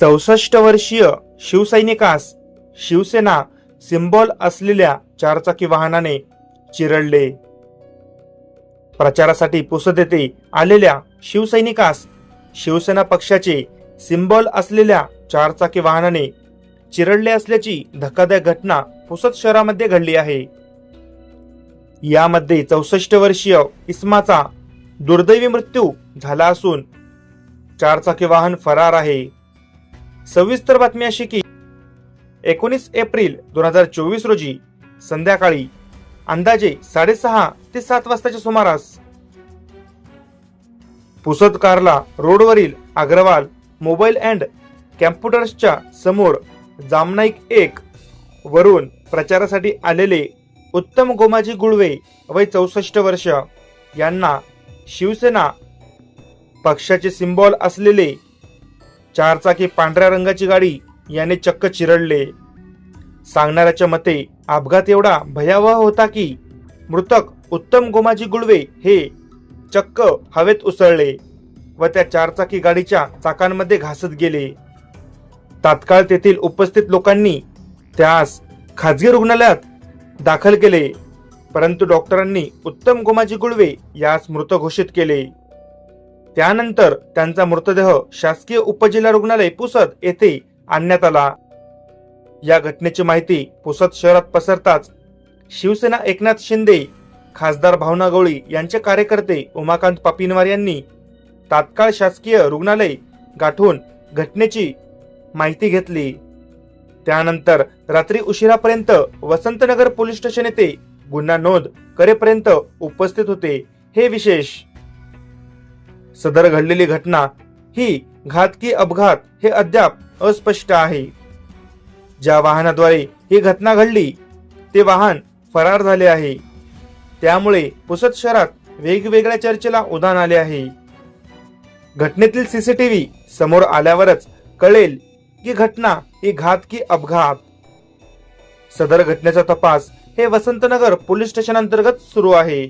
चौसष्ट वर्षीय शिवसैनिकास शिवसेना सिम्बॉल असलेल्या चारचाकी वाहनाने चिरडले. प्रचारासाठी पुसद येथे आलेल्या शिवसैनिकास शिवसेना पक्षाचे सिम्बॉल असलेल्या चारचाकी वाहनाने चिरडले असल्याची धक्कादायक घटना पुसद शहरामध्ये घडली आहे. यामध्ये चौसष्ट वर्षीय इस्माचा दुर्दैवी मृत्यू झाला असून चारचाकी वाहन फरार आहे. सविस्तर बातमी अशी की एकोणीस एप्रिल दोन हजार चोवीस रोजी संध्याकाळी अंदाजे साडेसहा ते सात वाजताच्या सुमारास पुसद कारला रोडवरील अग्रवाल मोबाईल अँड कॅम्प्युटर्सच्या समोर जामनाईक एक वरून प्रचारासाठी आलेले उत्तम गोमाजी गुळवे वय चौसष्ट वर्ष. यांना शिवसेना पक्षाचे सिम्बॉल असलेले चारचाकी पांढऱ्या रंगाची गाडी याने चक्क चिरडले. सांगणाऱ्याच्या मते अपघात एवढा भयावह होता की मृतक उत्तम गोमाजी गुळवे हे चक्क हवेत उसळले व त्या चारचाकी गाडीच्या चाकांमध्ये घासत गेले. तात्काळ तेथील उपस्थित लोकांनी त्यास खाजगी रुग्णालयात दाखल केले परंतु डॉक्टरांनी उत्तम गोमाजी गुळवे यास मृत घोषित केले. त्यानंतर त्यांचा मृतदेह शासकीय उपजिल्हा रुग्णालय पुसद येथे आणण्यात आला. या घटनेची माहिती पुसद शहरात पसरताच शिवसेना एकनाथ शिंदे खासदार भावना गवळी यांचे कार्यकर्ते उमाकांत पापिनवार यांनी तात्काळ शासकीय रुग्णालय गाठून घटनेची माहिती घेतली. त्यानंतर रात्री उशिरापर्यंत वसंतनगर पोलीस स्टेशन येथे गुन्हा नोंद करेपर्यंत उपस्थित होते. हे विशेष सदर घडलेली घटना ही घातकी अपघात हे अद्याप अस्पष्ट आहे. ज्या वाहनाद्वारे ही घटना घडली ते वाहन फरार झाले आहे. त्यामुळे पुसद शहरात वेगवेगळ्या चर्चेला उधाण आले आहे. घटनेतील सीसीटीव्ही समोर आल्यावरच कळेल की घटना ही घातकी अपघात. सदर घटनेचा तपास हे वसंतनगर पोलीस स्टेशन अंतर्गत सुरू आहे.